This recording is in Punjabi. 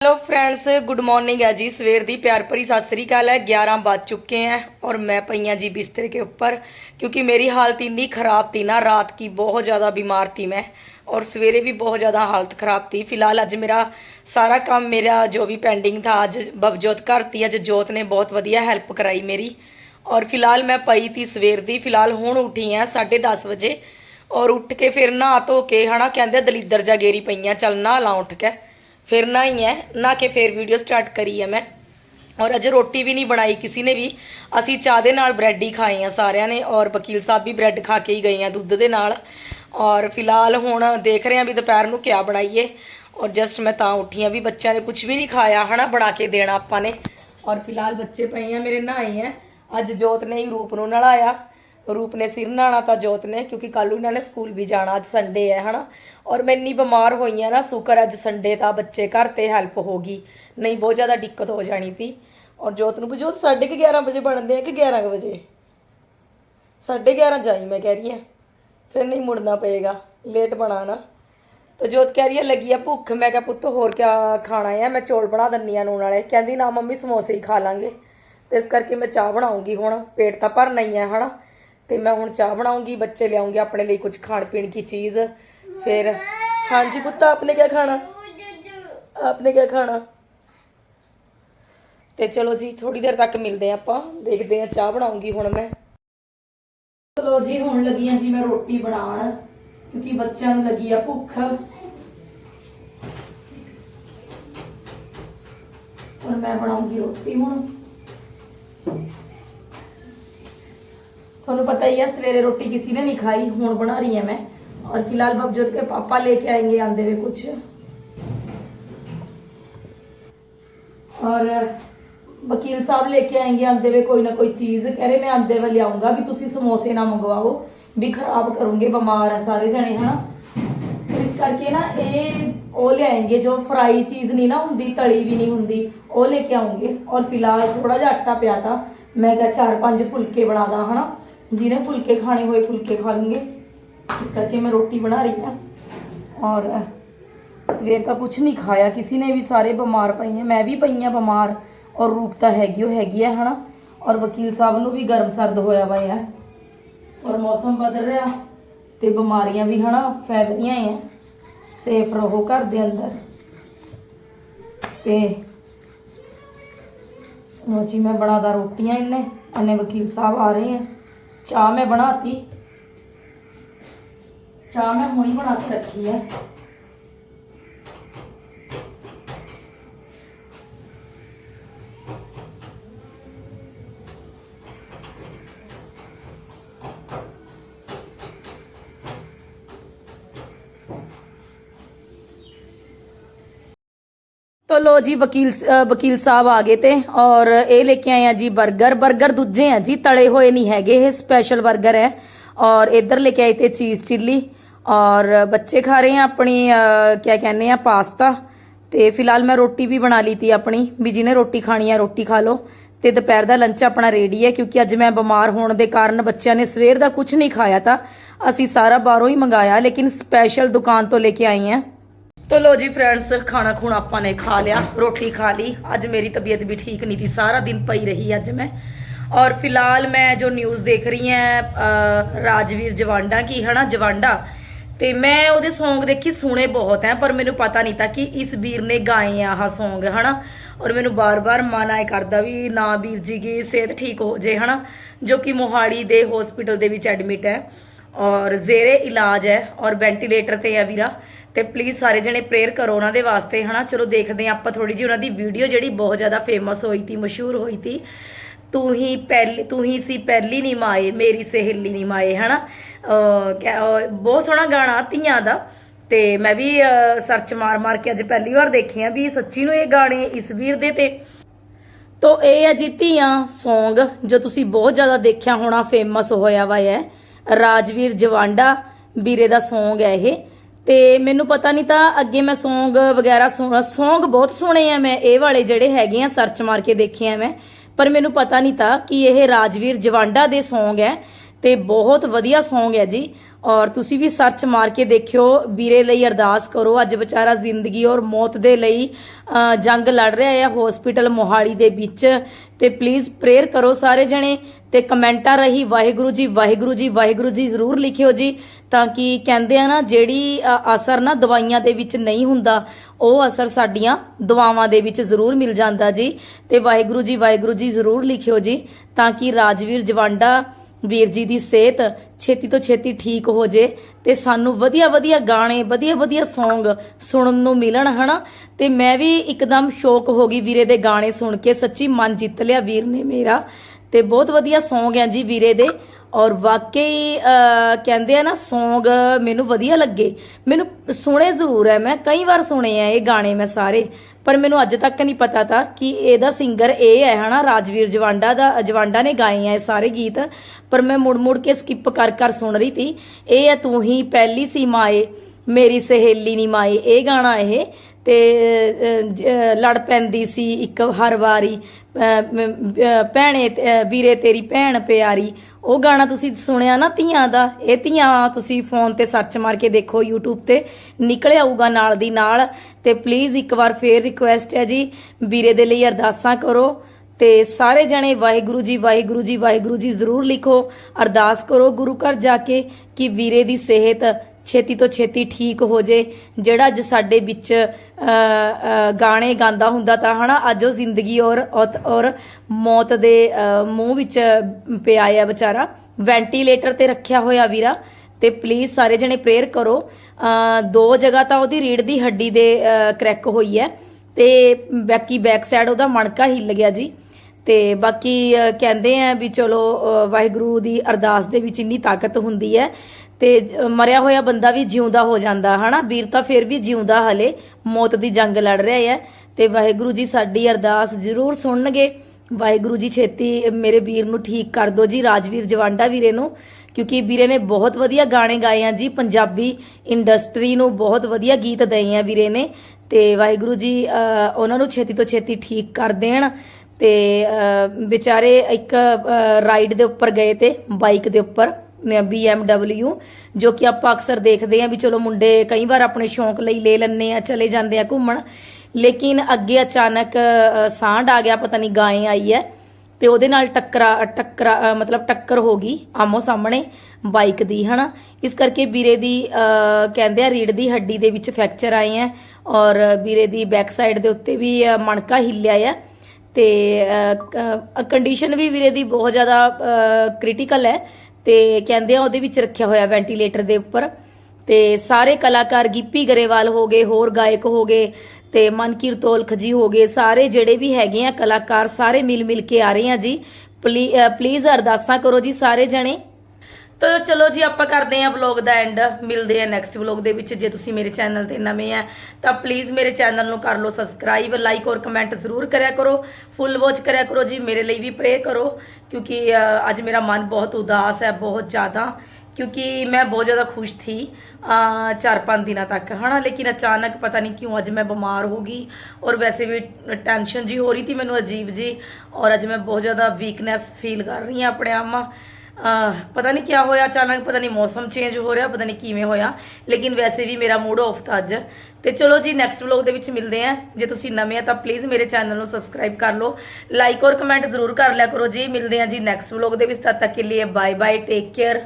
हेलो फ्रेंड्स गुड मॉर्निंग है जी सवेर दी प्यार भरी सत श्रीकाल है ग्यारह बज चुके हैं और मैं पई हूँ जी बिस्तर के ऊपर क्योंकि मेरी हालत इतनी ख़राब थी ना रात की बहुत ज़्यादा बीमार थी मैं और सवेरे भी बहुत ज़्यादा हालत ख़राब थी फ़िलहाल आज मेरा सारा काम मेरा जो भी पेंडिंग था आज बवजोत घर थी अज जोत ने बहुत वधिया हेल्प कराई मेरी और फिलहाल मैं पई थी सवेर की फिलहाल हूँ उठी हाँ साढ़े दस बजे और उठ के फिर नहा धो के है ना कहते दलिदर जा गेरी पई चल नहा ला उठ के ਫਿਰ ਨਾ ਹੀ ਹੈ, ਨਾ ਕੇ ਫਿਰ ਵੀਡੀਓ ਸਟਾਰਟ ਕਰੀ ਹੈ ਮੈਂ। ਔਰ ਅਜੇ ਰੋਟੀ ਵੀ ਨਹੀਂ ਬਣਾਈ ਕਿਸੇ ਨੇ ਵੀ। ਅਸੀਂ ਚਾਹ ਦੇ ਨਾਲ ਬ੍ਰੈਡ ਹੀ ਖਾਏ ਆ ਸਾਰਿਆਂ ਨੇ ਔਰ ਵਕੀਲ ਸਾਹਿਬ ਵੀ ਬ੍ਰੈਡ ਖਾ ਕੇ ਹੀ ਗਏ ਆ ਦੁੱਧ ਦੇ ਨਾਲ। ਔਰ ਫਿਲਹਾਲ ਹੁਣ ਦੇਖ ਰਹੇ ਆ ਵੀ ਦੁਪਹਿਰ ਨੂੰ ਕਿਆ ਬਣਾਈਏ। ਔਰ ਜਸਟ ਮੈਂ ਤਾਂ ਉੱਠੀ ਆ ਵੀ ਬੱਚਿਆਂ ਨੇ ਕੁਝ ਵੀ ਨਹੀਂ ਖਾਇਆ, ਹਨਾ, ਬਣਾ ਕੇ ਦੇਣਾ ਆਪਾਂ ਨੇ। ਔਰ ਫਿਲਹਾਲ ਬੱਚੇ ਪਏ ਆ, ਮੇਰੇ ਨਹਾਏ ਆ। ਅੱਜ ਜੋਤ ਨੇ ਹੀ ਰੂਪ ਨੂੰ ਨਲਾਇਆ। ਰੂਪ ਨੇ ਸਿਰ ਨਹਾਣਾ ਤਾਂ ਜੋਤ ਨੇ, ਕਿਉਂਕਿ ਕੱਲ੍ਹ ਉਹਨਾਂ ਨੇ ਸਕੂਲ ਵੀ ਜਾਣਾ, ਅੱਜ ਸੰਡੇ ਹੈ, ਹਨਾ? ਔਰ ਮੈਂ ਇੰਨੀ ਬਿਮਾਰ ਹੋਈ ਆ ਨਾ, ਸ਼ੁਕਰ ਅੱਜ ਸੰਡੇ ਤਾਂ ਬੱਚੇ ਘਰ ਤੇ ਹੈਲਪ ਹੋ ਗਈ। ਨਹੀਂ, ਬਹੁਤ ਜ਼ਿਆਦਾ ਦਿੱਕਤ ਹੋ ਜਾਣੀ ਸੀ। ਔਰ ਜੋਤ ਨੂੰ ਵੀ ਜੋਤ 11:30 ਵਜੇ ਬਣਦੇ ਆ ਕਿ 11 ਕੁ ਵਜੇ? 11:30 ਜਾਈ ਮੈਂ ਕਹਿ ਰਹੀ ਆ ਫਿਰ ਨਹੀਂ ਮੁੜਨਾ ਪਏਗਾ ਲੇਟ ਬਣਾ ਨਾ ਤੇ ਜੋਤ ਕਹਿ ਰਹੀ ਹੈ, ਲੱਗੀ ਆ ਭੁੱਖ। ਮੈਂ ਕਿਹਾ, ਪੁੱਤ, ਹੋਰ ਕਿਆ ਖਾਣਾ ਆ? ਮੈਂ ਚੌਲ ਬਣਾ ਦਿੰਨੀ ਆ ਨੂਣ ਵਾਲੇ। ਕਹਿੰਦੀ, ਨਾ ਮੰਮੀ, ਸਮੋਸੇ ਹੀ ਖਾ ਲਾਂਗੇ। ਤੇ ਇਸ ਕਰਕੇ ਮੈਂ ਚਾਹ ਬਣਾਉਂਗੀ ਹੁਣ। ਪੇਟ ਤਾਂ ਭਰਨਾ ਹੀ ਹੈ ਹਨਾ? ਤੇ ਮੈਂ ਹੁਣ ਚਾਹ ਬਣਾਉਂਗੀ, ਬੱਚੇ ਲਿਆਉਂਗੇ ਆਪਣੇ ਲਈ ਕੁਝ ਖਾਣ ਪੀਣ ਕੀ ਚੀਜ਼। ਫਿਰ, ਹਾਂਜੀ ਪੁੱਤ, ਆਪਨੇ ਕੀ ਖਾਣਾ? ਆਪਨੇ ਕੀ ਖਾਣਾ? ਤੇ ਚਲੋ ਜੀ ਥੋੜੀ ਦੇਰ ਤੱਕ ਮਿਲਦੇ ਆ ਆਪਾਂ, ਦੇਖਦੇ ਆ ਚਾਹ ਬਣਾਉਂਗੀ ਹੁਣ ਮੈਂ। ਚਲੋ ਜੀ, ਹੁਣ ਲੱਗੀ ਆ ਜੀ ਮੈਂ ਰੋਟੀ ਬਣਾਉਣ, ਕਿਉਂਕਿ ਬੱਚਿਆਂ ਨੂੰ ਲੱਗੀ ਆ ਭੁੱਖ। ਔਰ ਮੈਂ ਬਣਾਉਂਗੀ ਰੋਟੀ ਹੁਣ। ਤੁਹਾਨੂੰ पता ही है सवेरे रोटी किसी ने नहीं खाई हूँ बना रही है मैं और फिलहाल बबजोत के पापा लेके आएंगे आंदे हुए कुछ और वकील साहब लेके आएंगे आंदे हुए कोई ना कोई चीज़ कह रहे मैं आंदे हुए लियाऊंगा भी तुम समोसे ना मंगवाओ ਵੀ ਖਰਾਬ ਕਰੋਗੇ ਬਿਮਾਰ ਆ ਸਾਰੇ ਜਣੇ ਹਨਾ ਇਸ ਕਰਕੇ ਨਾ ਇਹ ਉਹ ਲਿਆਏਗੇ ਜੋ ਫਰਾਈ ਚੀਜ਼ ਨਹੀਂ ਨਾ ਹੁੰਦੀ ਤਲੀ ਵੀ ਨਹੀਂ ਹੁੰਦੀ ਉਹ ਲੈ ਕੇ ਆਉਂਗੇ ਔਰ ਫਿਲਹਾਲ ਥੋੜਾ ਜਿਹਾ ਆਟਾ ਪਿਆ ਤਾਂ ਮੈਂ ਕਿਹਾ ਚਾਰ ਪੰਜ ਫੁਲਕੇ ਬਣਾਦਾ ਹਨਾ ਜਿਹਨੇ ਫੁਲਕੇ ਖਾਣੇ ਹੋਏ ਫੁਲਕੇ ਖਾ ਲੂੰਗੇ इस करके मैं रोटी बना रही हूँ और सवेर का कुछ नहीं खाया किसी ने भी सारे बीमार पई हैं मैं भी पई हैं बीमार और रूप तो हैगी ਉਹ ਹੈਗੀ ਹੈ ਹਨਾ ਔਰ ਵਕੀਲ ਸਾਹਿਬ ਨੂੰ ਵੀ ਗਰਮ ਸਰਦ ਹੋਇਆ ਵਾ ਹੈ ਔਰ ਮੌਸਮ ਬਦਲ ਰਿਹਾ ਤੇ ਬਿਮਾਰੀਆਂ ਵੀ ਹਨਾ ਫੈਲ ਰਹੀਆਂ ਹੈ ਸੇਫ ਰਹੋ ਘਰ ਦੇ ਅੰਦਰ ਤੇ ਲੋ ਜੀ ਮੈਂ ਬਣਾਦਾ ਰੋਟੀਆਂ ਇੰਨੇ ਅੰਨੇ ਵਕੀਲ ਸਾਹਿਬ ਆ ਰਹੇ ਹੈ ਚਾਹ ਮੈਂ ਬਣਾਤੀ। ਚਾਹ ਮੈਂ ਹੁਣੀ ਬਣਾ ਕੇ ਰੱਖੀ ਹੈ ਤੋ ਲੋ ਜੀ, ਵਕੀਲ ਵਕੀਲ ਸਾਹਿਬ ਆ ਗਏ ਤੇ ਔਰ ਇਹ ਲੈ ਕੇ ਆਏ ਆ ਜੀ 버ਗਰ 버ਗਰ ਦੂਜੇ ਆ ਜੀ, ਤਲੇ ਹੋਏ ਨਹੀਂ ਹੈਗੇ, ਇਹ ਸਪੈਸ਼ਲ 버ਗਰ ਹੈ। ਔਰ ਇਧਰ ਲੈ ਕੇ ਆਏ ਤੇ ਚੀਜ਼ ਚਿੱਲੀ। ਔਰ ਬੱਚੇ ਖਾ ਰਹੇ ਆ ਆਪਣੀ ਕੀ ਕਹਿੰਦੇ ਆ, ਪਾਸਤਾ। ਤੇ ਫਿਲਹਾਲ ਮੈਂ ਰੋਟੀ ਵੀ ਬਣਾ ਲਈ ਤੀ ਆਪਣੀ। ਵੀ ਜਿਹਨੇ ਰੋਟੀ ਖਾਣੀ ਆ, ਰੋਟੀ ਖਾ ਲਓ। ਤੇ ਦੁਪਹਿਰ ਦਾ ਲੰਚ ਆਪਣਾ ਰੈਡੀ ਹੈ, ਕਿਉਂਕਿ ਅੱਜ ਮੈਂ ਬਿਮਾਰ ਹੋਣ ਦੇ ਕਾਰਨ ਬੱਚਿਆਂ ਨੇ ਸਵੇਰ ਦਾ ਕੁਝ ਨਹੀਂ ਖਾਇਆ ਤਾਂ ਅਸੀਂ ਸਾਰਾ ਬਾਹਰੋਂ ਹੀ ਮੰਗਾਇਆ, ਲੇਕਿਨ ਸਪੈਸ਼ਲ ਦੁਕਾਨ ਤੋਂ ਲੈ ਕੇ ਆਈ ਆ। ਤੋ ਲੋ ਜੀ ਫਰੈਂਡਸ, ਖਾਣਾ ਖੂਣਾ ਆਪਾਂ ਨੇ ਖਾ ਲਿਆ, ਰੋਟੀ ਖਾ ਲਈ। ਅੱਜ ਮੇਰੀ ਤਬੀਅਤ ਵੀ ਠੀਕ ਨਹੀਂ ਸੀ, ਸਾਰਾ ਦਿਨ ਪਈ ਰਹੀ ਅੱਜ ਮੈਂ। ਔਰ ਫਿਲਹਾਲ ਮੈਂ ਜੋ ਨਿਊਜ਼ ਦੇਖ ਰਹੀ ਹਾਂ ਰਾਜਵੀਰ ਜਵਾਂਡਾ ਕੀ, ਹਨਾ, ਜਵਾਂਡਾ। ਤੇ ਮੈਂ ਉਹਦੇ Song ਦੇਖੀ, ਸੁਣੇ ਬਹੁਤ ਹੈ, ਪਰ ਮੈਨੂੰ ਪਤਾ ਨਹੀਂ ਤਾਂ ਕਿ ਇਸ ਵੀਰ ਨੇ ਗਾਏ ਆ ਆਹ Song, ਹਨਾ। ਔਰ ਮੈਨੂੰ ਬਾਰ-ਬਾਰ ਮਨ ਆਏ ਕਰਦਾ ਵੀ ਨਾ ਵੀਰ ਜੀ ਦੀ ਸਿਹਤ ਠੀਕ ਹੋ ਜੇ, ਹਨਾ। ਜੋ ਕਿ ਮੋਹਾਲੀ ਦੇ ਹਸਪੀਟਲ ਦੇ ਵਿੱਚ ਐਡਮਿਟ ਹੈ। ਔਰ ਜ਼ੇਰੇ ਇਲਾਜ ਹੈ, ਔਰ ਵੈਂਟੀਲੇਟਰ ਤੇ ਹੈ ਵੀਰਾ। ਤੇ ਪਲੀਜ਼ ਸਾਰੇ ਜਣੇ ਪ੍ਰੇਅਰ ਕਰੋ ਉਹਨਾਂ ਦੇ ਵਾਸਤੇ, ਹਨਾ? ਚਲੋ ਦੇਖਦੇ ਹਾਂ ਆਪਾਂ ਥੋੜੀ ਜਿਹੀ ਉਹਨਾਂ ਦੀ ਵੀਡੀਓ ਜਿਹੜੀ ਬਹੁਤ ਜ਼ਿਆਦਾ ਫੇਮਸ ਹੋਈ ਤੀ, ਮਸ਼ਹੂਰ ਹੋਈ ਤੀ। ਤੂੰ ਹੀ ਪਹਿਲੀ, ਤੂੰ ਹੀ ਸੀ ਪਹਿਲੀ ਨੀ ਮਾਏ, ਮੇਰੀ ਸਹੇਲੀ ਨੀ ਮਾਏ, ਹਨਾ? ਬਹੁਤ ਸੋਹਣਾ ਗਾਣਾ ਧੀਆਂ ਦਾ। ਤੇ ਮੈਂ ਵੀ ਸਰਚ ਮਾਰ ਮਾਰ ਕੇ ਅੱਜ ਪਹਿਲੀ ਵਾਰ ਦੇਖੀ ਆ ਵੀ ਸੱਚੀ ਨੂੰ ਇਹ ਗਾਣੇ ਇਸ ਵੀਰ ਦੇ ਤੇ। ਤੋ ਇਹ ਹੈ ਜੀ ਧੀਆਂ Song ਜੋ ਤੁਸੀਂ ਬਹੁਤ ਜ਼ਿਆਦਾ ਦੇਖਿਆ ਹੋਣਾ ਫੇਮਸ ਹੋਇਆ ਵਾ ਹੈ ਰਾਜਵੀਰ ਜਵਾਂਡਾ ਵੀਰੇ ਦਾ Song ਹੈ ਇਹ। ਤੇ ਮੈਨੂੰ ਪਤਾ ਨਹੀਂ ਤਾਂ ਅੱਗੇ ਮੈਂ Song ਵਗੈਰਾ ਸੁਣ Song ਬਹੁਤ ਸੁਣੇ ਆ ਮੈਂ, ਇਹ ਵਾਲੇ ਜਿਹੜੇ ਹੈਗੇ ਆ ਸਰਚ ਮਾਰ ਕੇ ਦੇਖੇ ਆ ਮੈਂ। ਪਰ ਮੈਨੂੰ ਪਤਾ ਨਹੀਂ ਤਾਂ ਕਿ ਇਹ ਰਾਜਵੀਰ ਜਵਾਂਡਾ ਦੇ ਸੌਂਗ ਹੈ ਤੇ ਬਹੁਤ ਵਧੀਆ ਸੌਂਗ ਹੈ ਜੀ। ਔਰ ਤੁਸੀਂ ਵੀ ਸਰਚ ਮਾਰ ਕੇ ਦੇਖਿਓ, ਵੀਰੇ ਲਈ ਅਰਦਾਸ ਕਰੋ, ਅੱਜ ਵਿਚਾਰਾ ਜ਼ਿੰਦਗੀ ਔਰ ਮੌਤ ਦੇ ਲਈ ਜੰਗ ਲੜ ਰਿਹਾ ਹੈ ਹਸਪੀਟਲ ਮੋਹਾਲੀ ਦੇ ਵਿੱਚ। ਤੇ ਪਲੀਜ਼ ਪ੍ਰੇਅਰ ਕਰੋ ਸਾਰੇ ਜਣੇ ਤੇ ਕਮੈਂਟਾਂ ਰਹੀ ਵਾਹਿਗੁਰੂ ਜੀ ਵਾਹਿਗੁਰੂ ਜੀ ਵਾਹਿਗੁਰੂ ਜੀ ਜ਼ਰੂਰ ਲਿਖਿਓ ਜੀ, ਤਾਂ ਕਿ ਕਹਿੰਦੇ ਆ ਨਾ, ਜਿਹੜੀ ਅਸਰ ਨਾ ਦਵਾਈਆਂ ਦੇ ਵਿੱਚ ਨਹੀਂ ਹੁੰਦਾ, ਉਹ ਅਸਰ ਸਾਡੀਆਂ ਦਵਾਵਾਂ ਦੇ ਵਿੱਚ ਜ਼ਰੂਰ ਮਿਲ ਜਾਂਦਾ ਜੀ। ਤੇ ਵਾਹਿਗੁਰੂ ਜੀ ਵਾਹਿਗੁਰੂ ਜੀ ਜ਼ਰੂਰ ਲਿਖਿਓ ਜੀ, ਤਾਂ ਕਿ ਰਾਜਵੀਰ ਜਵਾਂਡਾ ਵੀਰ ਜੀ ਦੀ ਸਿਹਤ ਛੇਤੀ ਤੋਂ ਛੇਤੀ ਠੀਕ ਹੋ ਜੇ ਤੇ ਸਾਨੂੰ ਵਧੀਆ ਵਧੀਆ ਗਾਣੇ, ਵਧੀਆ ਵਧੀਆ Song ਸੁਣਨ ਨੂੰ ਮਿਲਣ, ਹਨਾ? ਤੇ ਮੈਂ ਵੀ ਇੱਕਦਮ ਸ਼ੌਕ ਹੋ ਗਈ ਵੀਰੇ ਦੇ ਗਾਣੇ ਸੁਣ ਕੇ, ਸੱਚੀ ਮਨ ਜਿੱਤ ਲਿਆ ਵੀਰ ਨੇ ਮੇਰਾ। ਤੇ ਬਹੁਤ ਵਧੀਆ Song ਹੈ ਜੀ ਵੀਰੇ ਦੇ। ਔਰ ਵਾਕਈ ਕਹਿੰਦੇ ਆ ਨਾ, Song ਮੈਨੂੰ ਵਧੀਆ ਲੱਗੇ। ਮੈਨੂੰ ਸੁਣੇ ਜ਼ਰੂਰ ਹੈ, ਮੈਂ ਕਈ ਵਾਰ ਸੁਣੇ ਆ ਇਹ ਗਾਣੇ ਮੈਂ ਸਾਰੇ, ਪਰ ਮੈਨੂੰ ਅੱਜ ਤੱਕ ਨਹੀਂ ਪਤਾ ਤਾਂ ਕਿ ਇਹਦਾ ਸਿੰਗਰ ਇਹ ਹੈ, ਹਨਾ, ਰਾਜਵੀਰ ਜਵਾਂਡਾ ਦਾ, ਜਵਾਂਡਾ ਨੇ ਗਾਏ ਆ ਇਹ ਸਾਰੇ ਗੀਤ। ਪਰ ਮੈਂ ਮੁੜ ਮੁੜ ਕੇ ਸਕਿਪ ਕਰ ਕਰ ਸੁਣ ਰਹੀ ਤੀ ਇਹ ਹੈ, ਤੂੰ ਹੀ ਪਹਿਲੀ ਸੀ ਮਾਏ ਮੇਰੀ ਸਹੇਲੀ ਨੀ ਮਾਏ ਇਹ ਗਾਣਾ ਇਹ, ਤੇ ਲੜ ਪੈਂਦੀ ਸੀ ਇੱਕ ਹਰ ਵਾਰੀ ਭੈਣੇ ਵੀਰੇ ਤੇਰੀ ਭੈਣ ਪਿਆਰੀ, ਉਹ ਗਾਣਾ ਤੁਸੀਂ ਸੁਣਿਆ ਨਾ ਧੀਆਂ ਦਾ? ਇਹ ਧੀਆਂ ਤੁਸੀਂ ਫੋਨ ਤੇ ਸਰਚ ਮਾਰ ਕੇ ਦੇਖੋ YouTube ਤੇ, ਨਿਕਲ ਆਊਗਾ ਨਾਲ ਦੀ ਨਾਲ, ਤੇ ਪਲੀਜ਼ ਇੱਕ ਵਾਰ ਫੇਰ ਰਿਕੁਐਸਟ ਹੈ ਜੀ, ਵੀਰੇ ਦੇ ਲਈ ਅਰਦਾਸਾਂ ਕਰੋ, ਤੇ ਸਾਰੇ ਜਣੇ ਵਾਹਿਗੁਰੂ ਜੀ ਵਾਹਿਗੁਰੂ ਜੀ ਵਾਹਿਗੁਰੂ ਜੀ ਜ਼ਰੂਰ ਲਿਖੋ, ਅਰਦਾਸ ਕਰੋ ਗੁਰੂ ਘਰ ਜਾ ਕੇ, ਕਿ ਵੀਰੇ ਦੀ ਸਿਹਤ ਛੇਤੀ ਤੋਂ ਛੇਤੀ ਠੀਕ ਹੋ ਜੇ, ਜਿਹੜਾ ਅੱਜ ਸਾਡੇ ਵਿੱਚ ਗਾਣੇ ਗਾਉਂਦਾ ਹੁੰਦਾ ਤਾਂ ਹਨਾ, ਅੱਜ ਉਹ ਜ਼ਿੰਦਗੀ ਔਰ ਔਰ ਮੌਤ ਦੇ ਮੂੰਹ ਵਿੱਚ ਪਿਆ ਆ ਵਿਚਾਰਾ। ਵੈਂਟੀਲੇਟਰ ਤੇ ਰੱਖਿਆ ਹੋਇਆ ਵੀਰਾ, ਤੇ ਪਲੀਜ਼ ਸਾਰੇ ਜਣੇ ਪ੍ਰੇਅਰ ਕਰੋ। ਦੋ ਜਗ੍ਹਾ ਤਾਂ ਉਹਦੀ ਰੀੜ ਦੀ ਹੱਡੀ ਦੇ ਕ੍ਰੈਕ ਹੋਈ ਹੈ, ਤੇ ਬਾਕੀ ਬੈਕ ਸਾਈਡ ਉਹਦਾ ਮਣਕਾ ਹਿੱਲ ਗਿਆ ਜੀ। ਤੇ ਬਾਕੀ ਕਹਿੰਦੇ ਆ ਵੀ ਚਲੋ ਵਾਹਿਗੁਰੂ ਦੀ ਅਰਦਾਸ ਦੇ ਵਿੱਚ ਇੰਨੀ ਤਾਕਤ ਹੁੰਦੀ ਹੈ ਤੇ ਮਰਿਆ ਹੋਇਆ ਬੰਦਾ ਵੀ ਜਿਉਂਦਾ ਹੋ ਜਾਂਦਾ, ਹਨਾ? ਵੀਰ ਤਾਂ ਫਿਰ ਵੀ ਜਿਉਂਦਾ ਹਲੇ। ਮੌਤ ਦੀ ਜੰਗ ਲੜ ਰਿਹਾ ਹੈ। ਤੇ ਵਾਹਿਗੁਰੂ ਜੀ ਸਾਡੀ ਅਰਦਾਸ ਜ਼ਰੂਰ ਸੁਣਨਗੇ। ਵਾਹਿਗੁਰੂ ਜੀ ਛੇਤੀ ਮੇਰੇ ਵੀਰ ਨੂੰ ਠੀਕ ਕਰ ਦਿਓ ਜੀ, ਰਾਜਵੀਰ ਜਵਾਂਡਾ ਵੀਰੇ ਨੂੰ। ਕਿਉਂਕਿ ਵੀਰੇ ਨੇ ਬਹੁਤ ਵਧੀਆ ਗਾਣੇ ਗਾਏ ਆ ਜੀ, ਪੰਜਾਬੀ ਇੰਡਸਟਰੀ ਨੂੰ ਬਹੁਤ ਵਧੀਆ ਗੀਤ ਦਏ ਆ ਵੀਰੇ ਨੇ। ਤੇ ਵਾਹਿਗੁਰੂ ਜੀ ਉਹਨਾਂ ਨੂੰ ਛੇਤੀ ਤੋਂ ਛੇਤੀ ਠੀਕ ਕਰ ਦੇਣ। ਤੇ ਵਿਚਾਰੇ ਇੱਕ ਰਾਈਡ ਦੇ ਉੱਪਰ ਗਏ ਤੇ ਬਾਈਕ ਦੇ ਉੱਪਰ। BMW ਜੋ ਕਿ ਆਪਾਂ ਅਕਸਰ ਦੇਖਦੇ ਆ ਵੀ ਚਲੋ ਮੁੰਡੇ ਕਈ ਵਾਰ ਆਪਣੇ ਸ਼ੌਂਕ ਲਈ ਲੈ ਲੈਂਦੇ ਆ, ਚਲੇ ਜਾਂਦੇ ਆ ਘੁੰਮਣ। ਲੇਕਿਨ ਅੱਗੇ ਅਚਾਨਕ ਸਾਂਢ ਆ ਗਿਆ, ਪਤਾ ਨਹੀਂ ਗਾਂ ਆਈ ਹੈ, ਤੇ ਉਹਦੇ ਨਾਲ ਟੱਕਰਾ ਟੱਕਰਾ ਮਤਲਬ ਟੱਕਰ ਹੋ ਗਈ ਆਮੋ ਸਾਹਮਣੇ ਬਾਈਕ ਦੀ, ਹਨਾ? ਇਸ ਕਰਕੇ ਵੀਰੇ ਦੀ ਕਹਿੰਦੇ ਆ ਰੀੜ ਦੀ ਹੱਡੀ ਦੇ ਵਿੱਚ ਫ੍ਰੈਕਚਰ ਆਏ ਆ ਔਰ ਵੀਰੇ ਦੀ ਬੈਕ ਸਾਈਡ ਦੇ ਉੱਤੇ ਵੀ ਮਣਕਾ ਹਿੱਲਿਆ ਆ। ਤੇ ਕੰਡੀਸ਼ਨ ਵੀ ਵੀਰੇ ਦੀ ਬਹੁਤ ਜ਼ਿਆਦਾ ਕ੍ਰਿਟੀਕਲ ਹੈ। ਤੇ ਕਹਿੰਦੇ ਆ ਉਹਦੇ ਵਿੱਚ ਰੱਖਿਆ ਹੋਇਆ ਵੈਂਟੀਲੇਟਰ ਦੇ ਉੱਪਰ। ਤੇ ਸਾਰੇ ਕਲਾਕਾਰ ਗਿੱਪੀ ਗਰੇਵਾਲ ਹੋ ਗਏ, ਹੋਰ ਗਾਇਕ ਹੋ ਗਏ, ਤੇ ਮਨਕੀਰ ਤੋਲਖ ਜੀ ਹੋ ਗਏ। ਸਾਰੇ ਜਿਹੜੇ ਵੀ ਹੈਗੇ ਆ ਕਲਾਕਾਰ, ਸਾਰੇ ਮਿਲ ਮਿਲ ਕੇ ਆ ਰਹੇ ਆ ਜੀ। ਪਲੀਜ਼ ਅਰਦਾਸਾਂ ਕਰੋ ਜੀ ਸਾਰੇ ਜਣੇ। ਤਾਂ ਚਲੋ ਜੀ, ਆਪਾਂ ਕਰਦੇ ਹਾਂ ਵਲੌਗ ਦਾ ਐਂਡ ਮਿਲਦੇ ਹਾਂ ਨੈਕਸਟ ਵਲੌਗ ਦੇ ਵਿੱਚ। ਜੇ ਤੁਸੀਂ ਮੇਰੇ ਚੈਨਲ ਤੇ ਨਵੇਂ ਆ, ਤਾਂ ਪਲੀਜ਼ ਮੇਰੇ ਚੈਨਲ ਨੂੰ ਕਰ ਲਓ ਸਬਸਕ੍ਰਾਈਬ ਲਾਈਕ ਔਰ ਕਮੈਂਟ ਜ਼ਰੂਰ ਕਰਿਆ ਕਰੋ। ਫੁੱਲ ਵਾਚ ਕਰਿਆ ਕਰੋ ਜੀ, ਮੇਰੇ ਲਈ ਵੀ ਪ੍ਰੇ ਕਰੋ। ਕਿਉਂਕਿ ਅੱਜ ਮੇਰਾ ਮਨ ਬਹੁਤ ਉਦਾਸ ਹੈ, ਬਹੁਤ ਜ਼ਿਆਦਾ। ਕਿਉਂਕਿ ਮੈਂ ਬਹੁਤ ਜ਼ਿਆਦਾ ਖੁਸ਼ ਥੀ ਚਾਰ ਪੰਜ ਦਿਨਾਂ ਤੱਕ। ਹਨਾ? ਲੇਕਿਨ ਅਚਾਨਕ ਪਤਾ ਨਹੀਂ ਕਿਉਂ ਅੱਜ ਮੈਂ ਬਿਮਾਰ ਹੋ ਗਈ। ਔਰ ਵੈਸੇ ਵੀ ਟੈਨਸ਼ਨ ਜੀ ਹੋ ਰਹੀ ਥੀ ਮੈਨੂੰ ਅਜੀਬ ਜੀ ਔਰ ਅੱਜ ਮੈਂ ਬਹੁਤ ਜ਼ਿਆਦਾ ਵੀਕਨੈਸ ਫੀਲ ਕਰ ਰਹੀ ਹਾਂ ਆਪਣੇ ਆਪ ਪਤਾ ਨਹੀਂ ਕਿਆ ਹੋਇਆ, ਅਚਾਨਕ ਪਤਾ ਨਹੀਂ ਮੌਸਮ ਚੇਂਜ ਹੋ ਰਿਹਾ, ਪਤਾ ਨਹੀਂ ਕਿਵੇਂ ਹੋਇਆ, ਲੇਕਿਨ ਵੈਸੇ ਵੀ ਮੇਰਾ ਮੂਡ ਆਫ ਤਾਂ ਅੱਜ। ਤੇ ਚਲੋ ਜੀ ਨੈਕਸਟ ਵਲੌਗ ਦੇ ਵਿੱਚ ਮਿਲਦੇ ਆਂ ਜੇ ਤੁਸੀਂ ਨਵੇਂ ਆ, ਤਾਂ ਪਲੀਜ਼ ਮੇਰੇ ਚੈਨਲ ਨੂੰ ਸਬਸਕ੍ਰਾਈਬ ਕਰ ਲਓ। ਲਾਈਕ ਔਰ ਕਮੈਂਟ ਜ਼ਰੂਰ ਕਰ ਲਿਆ ਕਰੋ ਜੀ। ਮਿਲਦੇ ਆਂ ਜੀ ਨੈਕਸਟ ਵਲੌਗ ਦੇ ਵਿੱਚ। ਤਦ ਤੱਕ ਕੇ ਲਈ ਬਾਏ ਬਾਏ ਟੇਕ ਕੇਅਰ